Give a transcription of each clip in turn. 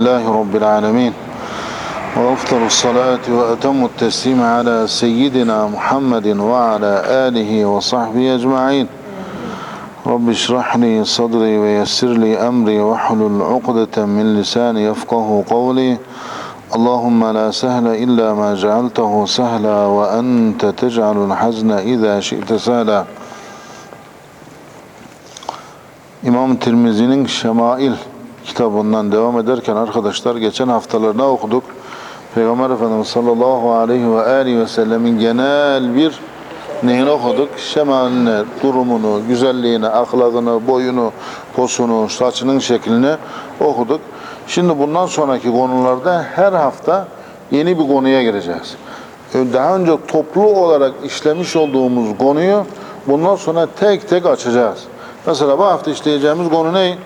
لله رب العالمين. وأفضل الصلاة وأتم التسليم على سيدنا محمد وعلى آله وصحبه أجمعين. رب اشرح لي صدري ويسر لي أمري واحلل عقدة من لساني يفقه قولي. اللهم لا سهل إلا ما جعلته سهلا وأنت تجعل الحزن إذا شئت سهلا. İmam Tirmizi'nin Şemail kitabından devam ederken arkadaşlar geçen haftalarına okuduk. Peygamber Efendimiz sallallahu aleyhi ve aleyhi ve sellemin genel bir neyini okuduk? Şemaline, durumunu, güzelliğini, ahlakını, boyunu, posunu, saçının şeklini okuduk. Şimdi bundan sonraki konularda her hafta yeni bir konuya gireceğiz. Daha önce toplu olarak işlemiş olduğumuz konuyu bundan sonra tek tek açacağız. Mesela bu hafta işleyeceğimiz konu ne?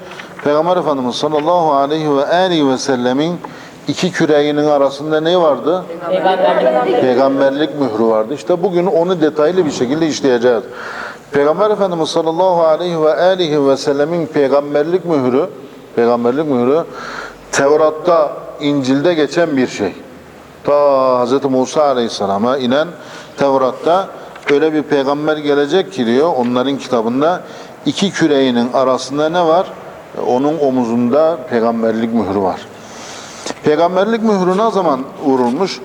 Peygamber Efendimiz sallallahu aleyhi ve aleyhi ve sellemin iki küreğinin arasında ne vardı? Peygamberlik. Peygamberlik mührü vardı. İşte bugün onu detaylı bir şekilde işleyeceğiz. Peygamber Efendimiz sallallahu aleyhi ve aleyhi ve sellemin peygamberlik mührü, peygamberlik mührü Tevrat'ta, İncil'de geçen bir şey. Ta Hz. Musa aleyhisselama inen Tevrat'ta öyle bir peygamber gelecek ki diyor onların kitabında iki küreğinin arasında ne var? Onun omuzunda peygamberlik mührü var. Peygamberlik mührü ne zaman vurulmuş?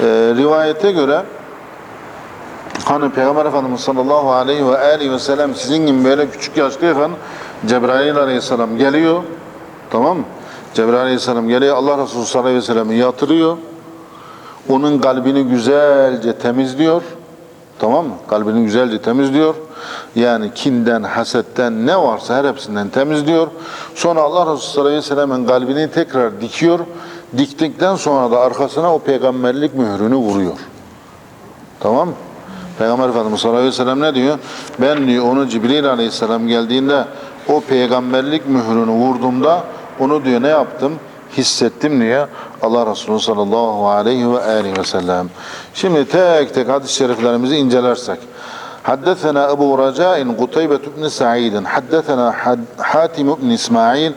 Ee, rivayete göre hani Peygamber Efendimiz sallallahu aleyhi ve aleyhi ve sellem sizin gibi böyle küçük yaşlıyken Cebrail aleyhisselam geliyor. Tamam mı? Cebrail aleyhisselam geliyor. Allah Resulü sallallahu aleyhi ve sellem'i yatırıyor. Onun kalbini güzelce temizliyor. Tamam mı? Kalbini güzelce temizliyor. Yani kinden, hasetten ne varsa her hepsinden temizliyor. Sonra Allah Resulü sallallahu aleyhi ve sellem'in kalbini tekrar dikiyor. Diktikten sonra da arkasına o peygamberlik mührünü vuruyor. Tamam mı? Peygamber Efendimiz sallallahu aleyhi ve sellem ne diyor? Ben diyor onu Cibril aleyhisselam geldiğinde o peygamberlik mührünü vurduğumda onu diyor ne yaptım? Hissettim diye Allah Resulü sallallahu aleyhi ve aleyhi ve sellem. Şimdi tek tek hadis-i şeriflerimizi incelersek. حدثنا أبو رجاء قتيبة بن سعيد حدثنا حاتم بن إسماعيل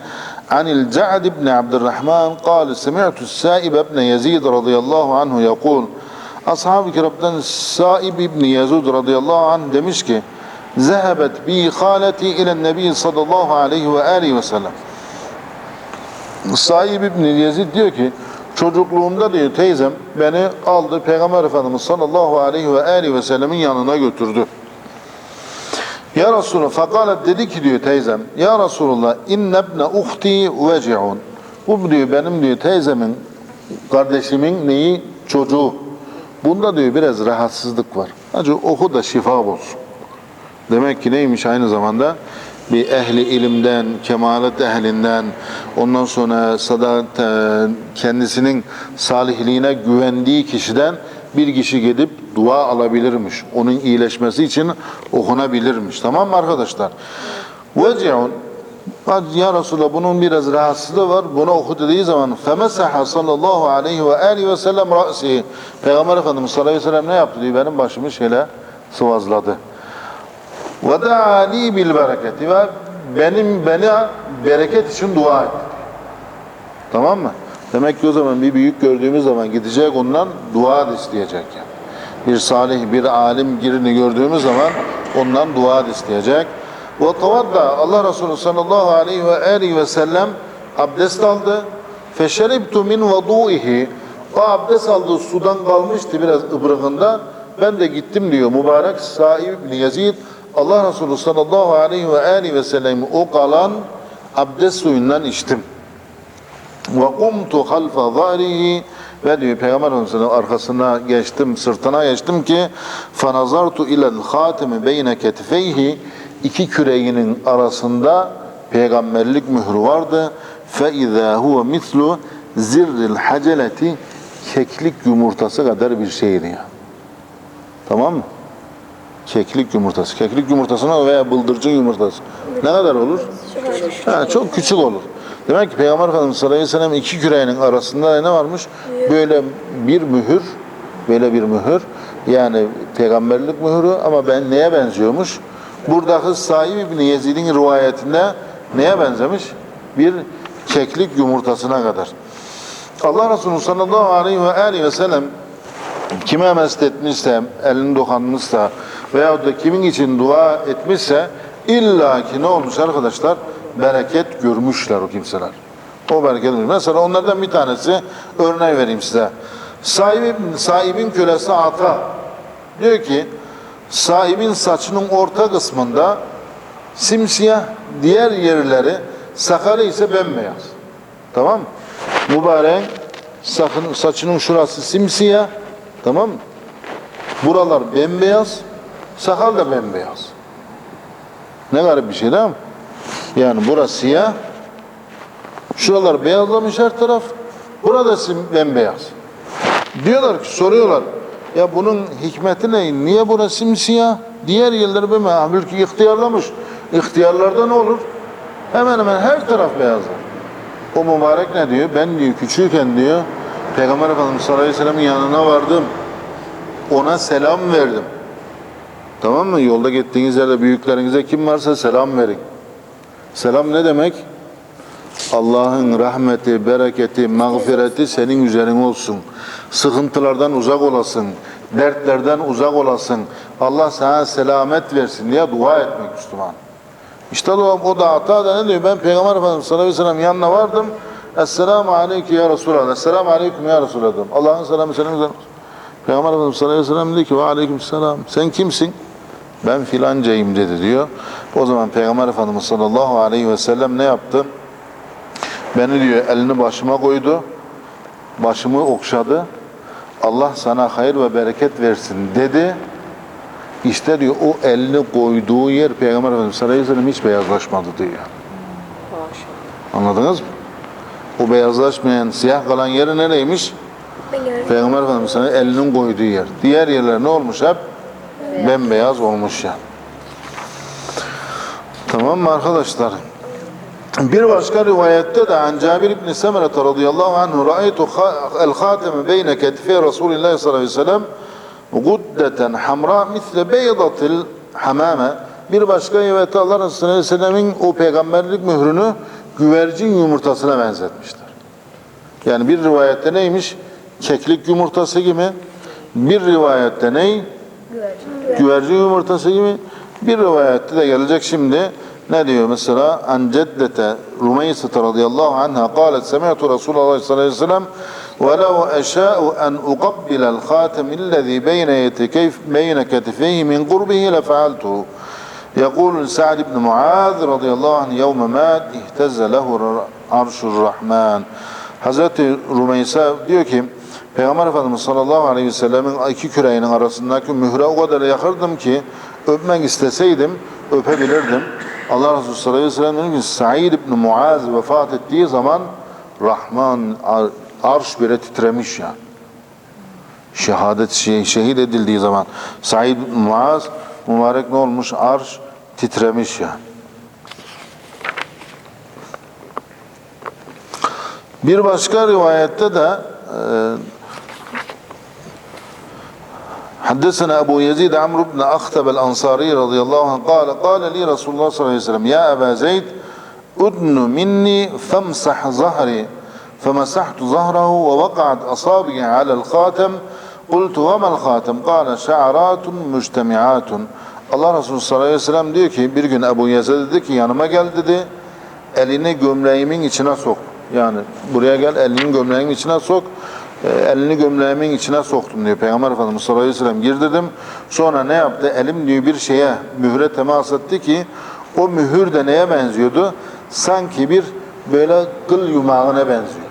عن الجعد بن عبد الرحمن قال سمعت السائب بن يزيد رضي الله عنه يقول Ashab-ı kiramdan Saib İbni Yazud radıyallahu anh demiş ki Zehebet bi haleti ile nebi sallallahu aleyhi ve aleyhi ve sellem Saib İbni Yazid diyor ki çocukluğumda diyor teyzem beni aldı Peygamber Efendimiz sallallahu aleyhi ve aleyhi ve sellemin yanına götürdü. Ya Resulullah fakalet dedi ki diyor teyzem Ya Resulullah innebne uhti veci'un Bu diyor benim diyor teyzemin kardeşimin neyi çocuğu Bunda diyor biraz rahatsızlık var. Acı oku da şifa bulsun. Demek ki neymiş aynı zamanda? Bir ehli ilimden, kemalet ehlinden, ondan sonra sadat, kendisinin salihliğine güvendiği kişiden bir kişi gidip dua alabilirmiş. Onun iyileşmesi için okunabilirmiş. Tamam mı arkadaşlar? Veci'un ya Resulallah bunun biraz rahatsızlığı var. Bunu oku dediği zaman femesaha sallallahu aleyhi ve aleyhi ve sellem ra'si. Peygamber Efendimiz sallallahu aleyhi ve sellem ne yaptı diyor. Benim başımı şöyle sıvazladı. Ve da'ali bil bereketi ve benim bana bereket için dua etti. Tamam mı? Demek ki o zaman bir büyük gördüğümüz zaman gidecek ondan dua isteyecek yani. Bir salih, bir alim girini gördüğümüz zaman ondan dua isteyecek. Ve tavadda Allah Resulü sallallahu aleyhi ve aleyhi ve sellem abdest aldı. Feşeribtu min vadu'ihi. O abdest aldığı sudan kalmıştı biraz ıbrığında. Ben de gittim diyor mübarek Saib ibn Yazid. Allah Resulü sallallahu aleyhi ve aleyhi ve sellem o kalan abdest suyundan içtim. Ve kumtu halfa zahrihi ve diyor Peygamber Efendimiz'in arkasına geçtim, sırtına geçtim ki fanazartu ilel hatimi beyne ketifeyhi iki küreğinin arasında peygamberlik mührü vardı. İzâ huve mislu zirril haceleti keklik yumurtası kadar bir şeydi. Tamam mı? Keklik yumurtası. Keklik yumurtasına veya bıldırcın yumurtası. Ne kadar olur? Ha, çok küçük olur. Demek ki Peygamber Efendimiz sallallahu aleyhi iki küreğinin arasında ne varmış? Böyle bir mühür, böyle bir mühür. Yani peygamberlik mührü ama ben neye benziyormuş? Buradaki Saib İbni Yezid'in rivayetinde neye benzemiş? Bir keklik yumurtasına kadar. Allah Resulü sallallahu aleyhi ve aleyhi ve sellem kime mest etmişse, elini dokanmışsa veyahut da kimin için dua etmişse illaki ne olmuş arkadaşlar? Bereket görmüşler o kimseler. O bereket görmüş. Mesela onlardan bir tanesi örneği vereyim size. Sahibin, sahibin kölesi Ata diyor ki sahibin saçının orta kısmında simsiyah, diğer yerleri sakarı ise bembeyaz. Tamam mı? Mübarek sakın, saçının şurası simsiyah. Tamam mı? Buralar bembeyaz, sakal da bembeyaz. Ne garip bir şey değil mi? Yani burası siyah, şuralar beyazlamış her taraf, burada bembeyaz. Diyorlar ki, soruyorlar, ya bunun hikmeti ne? Niye burası simsiyah? Diğer yerleri bembeyaz. Halbuki ihtiyarlamış. İhtiyarlarda ne olur? Hemen hemen her taraf beyazlar. O mübarek ne diyor? Ben diyor küçükken diyor Peygamber Efendimiz sallallahu aleyhi ve sellem'in yanına vardım. Ona selam verdim. Tamam mı? Yolda gittiğiniz yerde büyüklerinize kim varsa selam verin. Selam ne demek? Allah'ın rahmeti, bereketi, mağfireti senin üzerine olsun. Sıkıntılardan uzak olasın. Dertlerden uzak olasın. Allah sana selamet versin diye dua etmek Müslüman. İşte o, o da hata da ne diyor? Ben Peygamber Efendimiz sallallahu aleyhi ve sellem yanına vardım. Esselamu aleyke ya Resulallah. Esselamu aleyküm ya Resulallah. Allah'ın selamı senin üzerine olsun. Peygamber Efendimiz sallallahu aleyhi ve sellem dedi ki ve aleyküm selam. Sen kimsin? Ben filancayım dedi diyor. O zaman Peygamber Efendimiz sallallahu aleyhi ve sellem ne yaptı? Beni diyor elini başıma koydu. Başımı okşadı. Allah sana hayır ve bereket versin dedi. İşte diyor o elini koyduğu yer Peygamber Efendimiz sallallahu aleyhi ve sellem hiç beyazlaşmadı diyor. Anladınız mı? O beyazlaşmayan siyah kalan yeri nereymiş? Biliyorum. Peygamber Efendimiz sallallahu aleyhi ve sellem elinin koyduğu yer. Diğer yerler ne olmuş hep? Bembeyaz olmuş yani. Tamam mı arkadaşlar? Bir başka rivayette de an Cabir ibn Semere radıyallahu anhu ra'aytu el hateme beyne ketife Resulullah sallallahu aleyhi ve sellem guddeten hamra misle beydatil hamame bir başka rivayette Allah Resulü sallallahu aleyhi ve sellemin o peygamberlik mührünü güvercin yumurtasına benzetmişler. Yani bir rivayette neymiş? Keklik yumurtası gibi. Bir rivayette ney? Güvercin. Güvercin yumurtası gibi. Bir rivayette de gelecek şimdi. Ne diyor mesela? An ceddete Rumeysete radıyallahu anha قالت سمعت رسول الله صلى الله عليه وسلم ولو أشاء أن أقبل الخاتم الذي بين يتكيف بين كتفيه من قربه لفعلته يقول سعد بن معاذ رضي الله عنه يوم مات اهتز له عرش الرحمن Hazreti Rumeysa diyor ki Peygamber Efendimiz sallallahu aleyhi ve sellemin iki küreğinin arasındaki mühre o kadar yakırdım ki öpmek isteseydim öpebilirdim. Allah Resulü sallallahu aleyhi ve sellem diyor ki Sa'id ibn Muaz vefat ettiği zaman Rahman ar- arş bile titremiş yani. Şehadet şey, şehit edildiği zaman Sa'id ibn Muaz mübarek ne olmuş? Arş titremiş yani. Bir başka rivayette de حدثنا أبو يزيد عمرو بن أخطب الأنصاري رضي الله عنه قال قال لي رسول الله صلى الله عليه وسلم يا أبا زيد أدن مني فامسح ظهري فمسحت ظهره ووقعت أصابعي على الخاتم قلت وما الخاتم قال شعرات مجتمعات Allah Resulü sallallahu aleyhi ve sellem diyor ki bir gün Ebu Yazid dedi ki yanıma gel dedi elini gömleğimin içine sok. Yani buraya gel elini gömleğimin içine sok. E, elini gömleğimin içine soktum diyor Peygamber Efendimiz sallallahu aleyhi ve sellem gir dedim. Sonra ne yaptı? Elim diyor bir şeye mühre temas etti ki o mühür de neye benziyordu? Sanki bir böyle kıl yumağına benziyordu.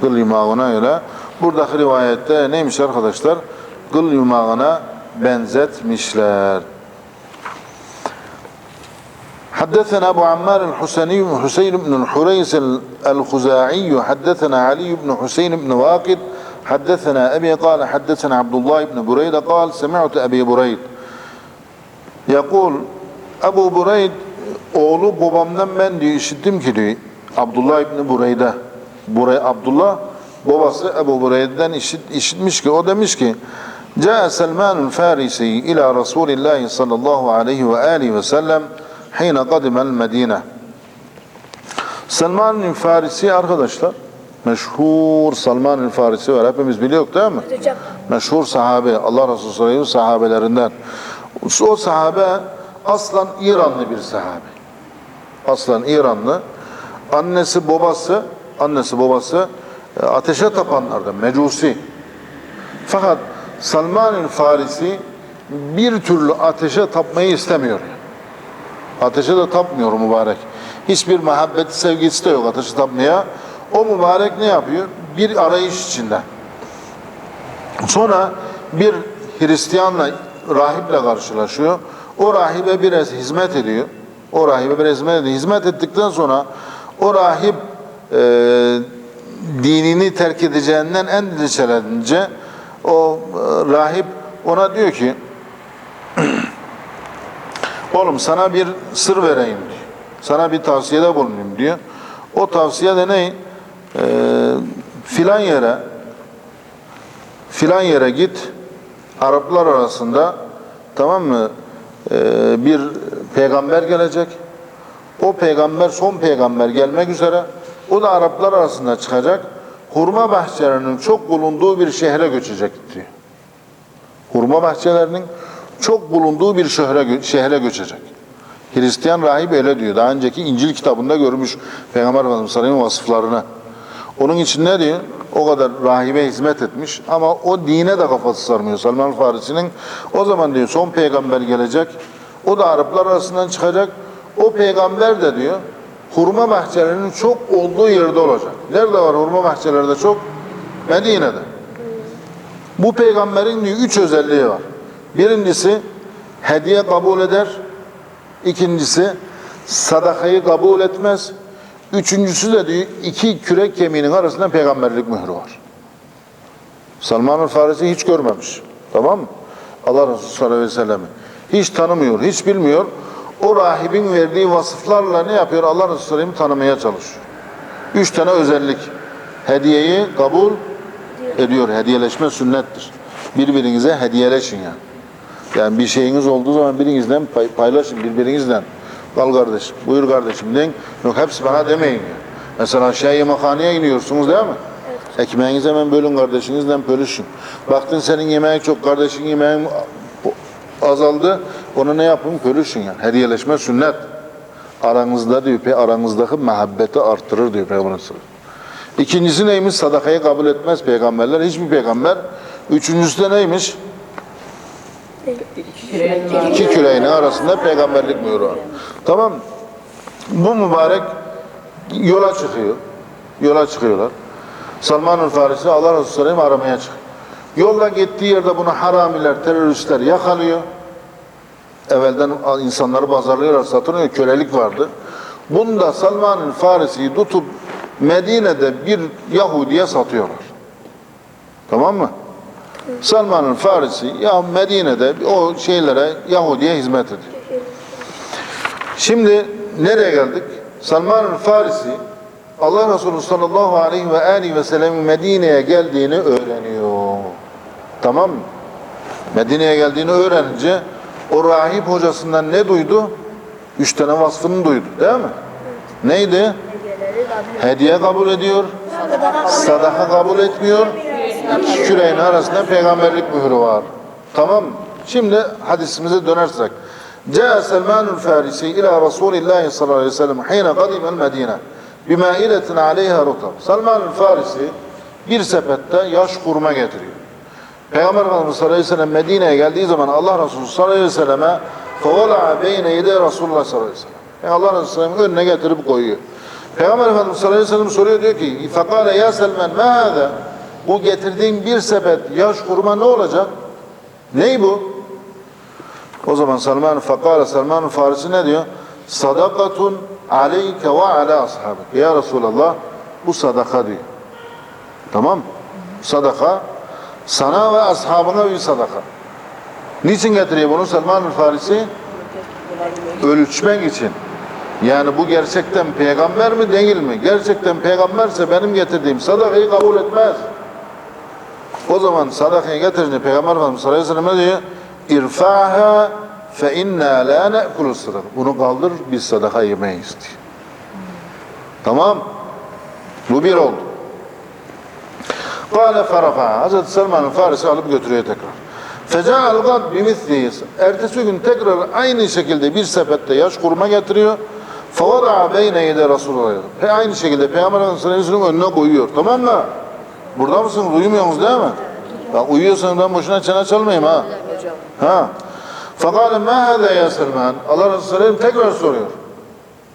Kıl yumağına öyle. Buradaki rivayette neymiş arkadaşlar? Kıl yumağına benzetmişler. حدثنا أبو عمار الحسيني حسين بن الحريس الخزاعي حدثنا علي بن حسين بن واقد حدثنا أبي قال حدثنا عبد الله بن بريدة قال سمعت أبي بريد يقول Ebu Bureyd oğlu babamdan ben diyor işittim ki diyor Abdullah İbni Bureyde Burey Abdullah babası Ebu Bureyd'den işit, işitmiş ki o demiş ki Câe Selmanul Farisi ila Resulillahi sallallahu aleyhi ve aleyhi ve sellem hine kadimel Medine Selman Farisi arkadaşlar Meşhur Salman Farisi var. Hepimiz biliyor değil mi? Hocam. Meşhur sahabe. Allah Resulü sallallahu sahabelerinden. O sahabe aslan İranlı bir sahabe. Aslan İranlı. Annesi babası, annesi babası e, ateşe tapanlardan, mecusi. Fakat Salman el Farisi bir türlü ateşe tapmayı istemiyor. Ateşe de tapmıyor mübarek. Hiçbir muhabbeti, sevgisi de yok ateşe tapmaya. O mübarek ne yapıyor? Bir arayış içinde. Sonra bir Hristiyanla, rahiple karşılaşıyor. O rahibe biraz hizmet ediyor. O rahibe biraz hizmet ediyor. Hizmet ettikten sonra o rahip e, dinini terk edeceğinden endişelenince o e, rahip ona diyor ki oğlum sana bir sır vereyim diyor. Sana bir tavsiyede bulunayım diyor. O tavsiye de ne? E, filan yere filan yere git. Araplar arasında tamam mı? Ee, bir peygamber gelecek. O peygamber son peygamber gelmek üzere. O da Araplar arasında çıkacak. Hurma bahçelerinin çok bulunduğu bir şehre göçecek diyor. Hurma bahçelerinin çok bulunduğu bir şehre, şehre göçecek. Hristiyan rahip öyle diyor. Daha önceki İncil kitabında görmüş Peygamber Efendimiz Sallallahu vasıflarını. Onun için ne diyor? O kadar rahibe hizmet etmiş ama o dine de kafası sarmıyor Salman Farisi'nin. O zaman diyor son peygamber gelecek. O da Araplar arasından çıkacak. O peygamber de diyor hurma bahçelerinin çok olduğu yerde olacak. Nerede var hurma bahçelerde çok? Medine'de. Bu peygamberin üç özelliği var. Birincisi hediye kabul eder. İkincisi sadakayı kabul etmez. Üçüncüsü de diyor iki kürek kemiğinin arasında peygamberlik mührü var. Salman-ı Farisi hiç görmemiş. Tamam mı? Allah Resulü sallallahu aleyhi ve sellem'i. Hiç tanımıyor, hiç bilmiyor. O rahibin verdiği vasıflarla ne yapıyor? Allah Resulü tanımaya çalışıyor. Üç tane özellik. Hediyeyi kabul ediyor. Hediyeleşme sünnettir. Birbirinize hediyeleşin yani. Yani bir şeyiniz olduğu zaman birinizden pay- paylaşın birbirinizden. Al kardeşim, buyur kardeşim deyin. Yok hepsi bana demeyin ya. Mesela aşağı yemekhaneye iniyorsunuz değil mi? Ekmeğinizi hemen bölün kardeşinizden bölüşün. Baktın senin yemeğin çok, kardeşin yemeğin azaldı. Onu ne yapın? Bölüşün yani. Hediyeleşme sünnet. Aranızda diyor, aranızdaki muhabbeti arttırır diyor Peygamber sallallahu. İkincisi neymiş? Sadakayı kabul etmez peygamberler. Hiçbir peygamber. Üçüncüsü de neymiş? İki küreğinin arasında peygamberlik var. Tamam? Bu mübarek yola çıkıyor. Yola çıkıyorlar. Salman-ı Farisi Allah Resulü Sallallahu aleyhi ve sellem aramaya çıkıyor. Yolda gittiği yerde bunu haramiler, teröristler yakalıyor. Evvelden insanları pazarlıyorlar, satılıyor. Kölelik vardı. Bunu da Salman-ı Farisi'yi tutup Medine'de bir Yahudi'ye satıyorlar. Tamam mı? Salman-ı Farisi ya Medine'de o şeylere Yahudi'ye hizmet ediyor. Şimdi nereye geldik? Salman-ı Farisi Allah Resulü sallallahu aleyhi ve aleyhi ve sellem'in Medine'ye geldiğini öğreniyor. Tamam mı? Medine'ye geldiğini öğrenince o rahip hocasından ne duydu? Üç tane vasfını duydu değil mi? Neydi? Hediye kabul ediyor, sadaka kabul etmiyor, iki küreğin arasında peygamberlik mührü var. Tamam? Şimdi hadisimize dönersek. Câ Selmanul Farisi ila Resulillahi sallallahu aleyhi ve sellem hine kadimel Medine bimailetin aleyha rutab. Selmanul Farisi bir sepette yaş kurma getiriyor. Peygamber Efendimiz sallallahu aleyhi ve sellem Medine'ye geldiği zaman Allah Resulü sallallahu aleyhi ve selleme فَوَلَعَ بَيْنَ يَدَى Resulullah sallallahu aleyhi ve sellem. Yani Allah Resulü sallallahu aleyhi ve sellem önüne getirip koyuyor. Peygamber Efendimiz sallallahu aleyhi ve sellem soruyor diyor ki فَقَالَ ya Selman مَا هَذَا Bu getirdiğin bir sepet yaş kurma ne olacak? Ney bu? O zaman Salman fakale Salman Farisi ne diyor? Sadakatun aleyke ve ala ashabik. Ya Resulallah bu sadaka diyor. Tamam? Sadaka sana ve ashabına bir sadaka. Niçin getiriyor bunu Salman Farisi? Ölçmek için. Yani bu gerçekten peygamber mi değil mi? Gerçekten peygamberse benim getirdiğim sadakayı kabul etmez. O zaman sadakayı getirince Peygamber Efendimiz sallallahu aleyhi ve sellem ne diyor? İrfa'ha fe inna la ne'kulu sadaka. Bunu kaldır biz sadaka yemeyiz diyor. Tamam. Bu bir oldu. Kale ferafa. Hazreti Selman'ın Farisi alıp götürüyor tekrar. Feca'al gad bimisliyiz. Ertesi gün tekrar aynı şekilde bir sepette yaş kurma getiriyor. Fevada'a beyne yede Resulullah. Aynı şekilde Peygamber Efendimiz'in önüne koyuyor. Tamam mı? Burada mısın? Uyumuyorsunuz değil mi? Bak uyuyorsan ben boşuna çene çalmayayım ha. Ha. Fakale ma hâzâ ya Selman. Allah Resulü tekrar soruyor.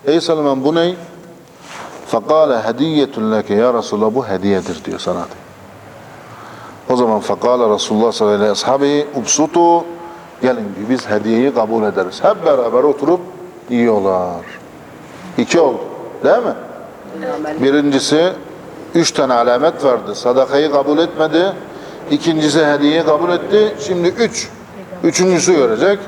Ey Selman bu ne? Fakale hediyetun leke ya Resulallah bu hediyedir diyor sana. diyor. O zaman fakale Resulullah sallallahu aleyhi ve ashabi ubsutu gelin diyor biz hediyeyi kabul ederiz. Hep beraber oturup yiyorlar. İki oldu. Değil mi? Birincisi üç tane alamet vardı. Sadakayı kabul etmedi. İkincisi hediyeyi kabul etti. Şimdi üç. Üçüncüsü görecek.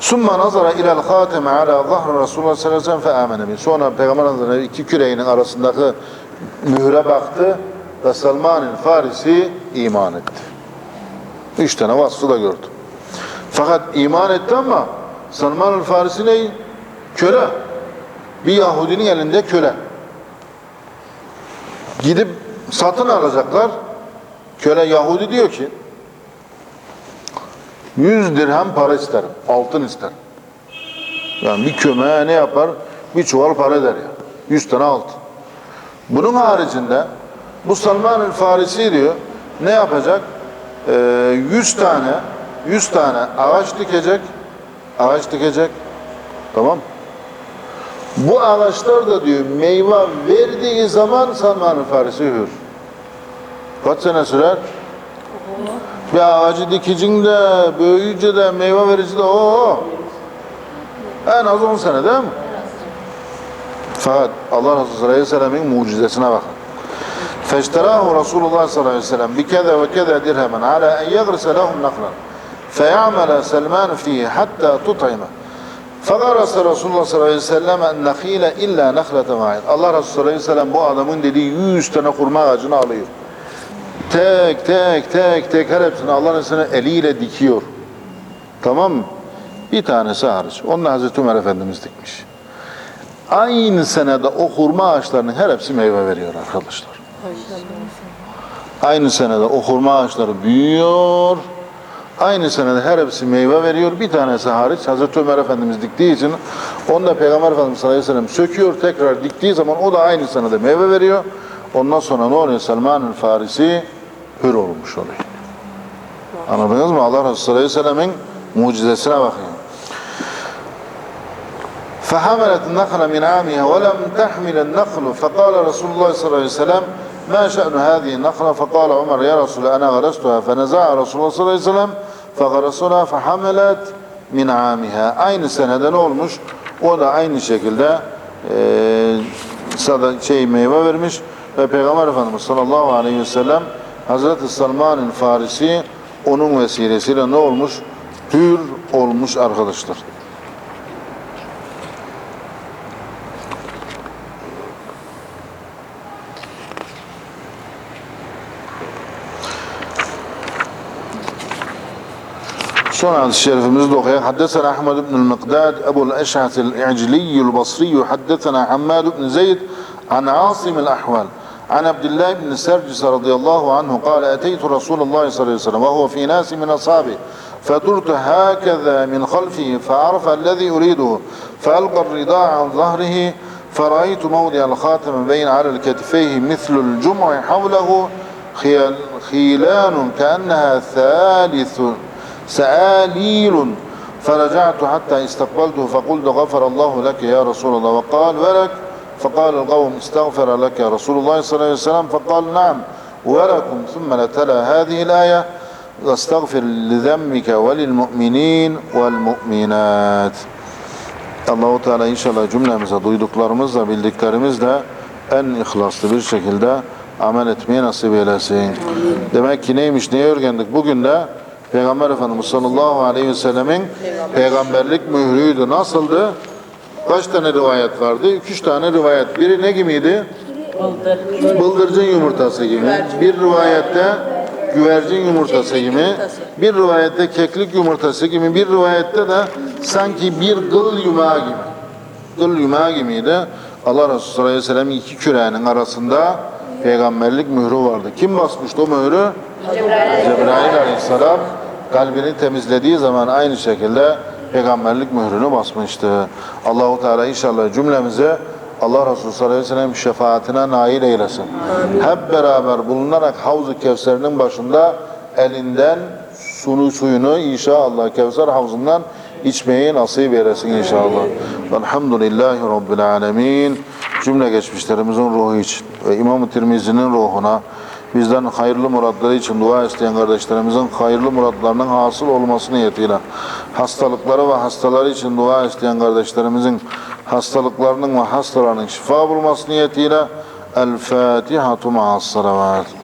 Summa nazara ilal hateme ala zahri Resulullah sallallahu aleyhi ve sellem fe. Sonra Peygamber Hazretleri iki küreğinin arasındaki mühre baktı ve Salman-ı Farisi iman etti. Üç tane vasfı da gördü. Fakat iman etti ama Salman-ı Farisi ne? Köle. Bir Yahudinin elinde köle. Gidip satın alacaklar. Köle Yahudi diyor ki 100 dirhem para isterim. Altın isterim. Yani bir kömeğe ne yapar? Bir çuval para eder ya. 100 tane altın. Bunun haricinde bu Salman-ı Farisi diyor ne yapacak? Ee, 100 tane 100 tane ağaç dikecek. Ağaç dikecek. Tamam? Bu ağaçlar da diyor meyve verdiği zaman Salman-ı Farisi hür. Kaç sene sürer? Bir ağacı dikicin de, büyüyünce de, meyve verici de o. En az 10 sene değil mi? Fakat Allah Resulü sallallahu aleyhi ve sellem'in mucizesine bakın. فاشتراه رسول الله صلى الله عليه وسلم بكذا وكذا درهما على أن يغرس لهم نخلا فيعمل سلمان فيه حتى تطعمه فغرس رسول الله صلى الله عليه وسلم النخيل إلا نخلة واحد Allah Resulü sallallahu aleyhi ve sellem bu adamın dediği 100 tane kurma ağacını alıyor. Tek tek tek tek her hepsini Allah'ın izniyle eliyle dikiyor. Tamam mı? Bir tanesi hariç. Onu da Hazreti Ömer Efendimiz dikmiş. Aynı senede o hurma ağaçlarının her hepsi meyve veriyor arkadaşlar. Aynı senede o hurma ağaçları büyüyor. Aynı senede her hepsi meyve veriyor. Bir tanesi hariç Hazreti Ömer Efendimiz diktiği için onu da Peygamber Efendimiz sallallahu aleyhi ve sellem söküyor. Tekrar diktiği zaman o da aynı senede meyve veriyor. Ondan sonra ne oluyor? Selman-ı Farisi hür olmuş oluyor. Anladınız mı? Allah Resulü sallallahu aleyhi ve sellemin mucizesine bakın. فحملت النخل من عامها ولم تحمل النخل فقال رسول الله صلى الله عليه وسلم ما شأن هذه النخلة فقال عمر يا رسول أنا غرستها فنزع رسول الله صلى الله عليه وسلم فغرسنا فحملت min amiha. Aynı senede ne olmuş? O da aynı şekilde e, sada, şey meyve vermiş ve Peygamber Efendimiz sallallahu aleyhi ve sellem Hazreti Salman'ın Farisi onun vesilesiyle ne olmuş? Hür olmuş arkadaşlar. Şerifimizi de okuyalım. Haddesena Ahmed ibn el-Miqdad, Ebu'l Eş'at el-İ'cliyyül Basri, haddesena Hammad ibn Zeyd, an Asim el-Ahval. عن عبد الله بن سرجس رضي الله عنه قال أتيت رسول الله صلى الله عليه وسلم وهو في ناس من أصحابه فدرت هكذا من خلفه فعرف الذي أريده فألقى الرداء عن ظهره فرأيت موضع الخاتم بين على الكتفيه مثل الجمع حوله خيلان كأنها ثالث سآليل. فرجعت حتى استقبلته فقلت غفر الله لك يا رسول الله. وقال ولك؟ فقال القوم استغفر لك يا رسول الله صلى الله عليه وسلم. فقال نعم ولكم. ثم لتلا هذه الآية واستغفر لذنبك وللمؤمنين والمؤمنات. Allahu Teala inşallah cümlemize duyduklarımızla bildiklerimizle en ihlaslı bir şekilde amel etmeyi nasip eylesin. Demek ki neymiş, neyi öğrendik? Bugün de Peygamber Efendimiz sallallahu aleyhi ve sellemin peygamberlik mührüydü. Nasıldı? Kaç tane rivayet vardı? Üç tane rivayet. Biri ne gibiydi? Bıldırcın yumurtası gibi. Bir rivayette güvercin yumurtası gibi. Bir rivayette keklik yumurtası gibi. Bir rivayette de sanki bir gıl yumağı gibi. Gıl yumağı gibiydi. Allah Resulü sallallahu aleyhi ve sellem iki küreğinin arasında peygamberlik mührü vardı. Kim basmıştı o mührü? Cebrail aleyhisselam kalbini temizlediği zaman aynı şekilde peygamberlik mührünü basmıştı. Allahu Teala inşallah cümlemize Allah Resulü sallallahu aleyhi ve sellem şefaatine nail eylesin. Hep beraber bulunarak Havz-ı Kevser'in başında elinden sunu suyunu inşallah Kevser havzından içmeyi nasip eylesin inşallah. Velhamdülillahi Rabbil alemin. Cümle geçmişlerimizin ruhu için ve İmam-ı Tirmizi'nin ruhuna bizden hayırlı muratları için dua isteyen kardeşlerimizin hayırlı muratlarının hasıl olması niyetiyle hastalıkları ve hastaları için dua isteyen kardeşlerimizin hastalıklarının ve hastalarının şifa bulması niyetiyle El Fatihatu ma'as salavat.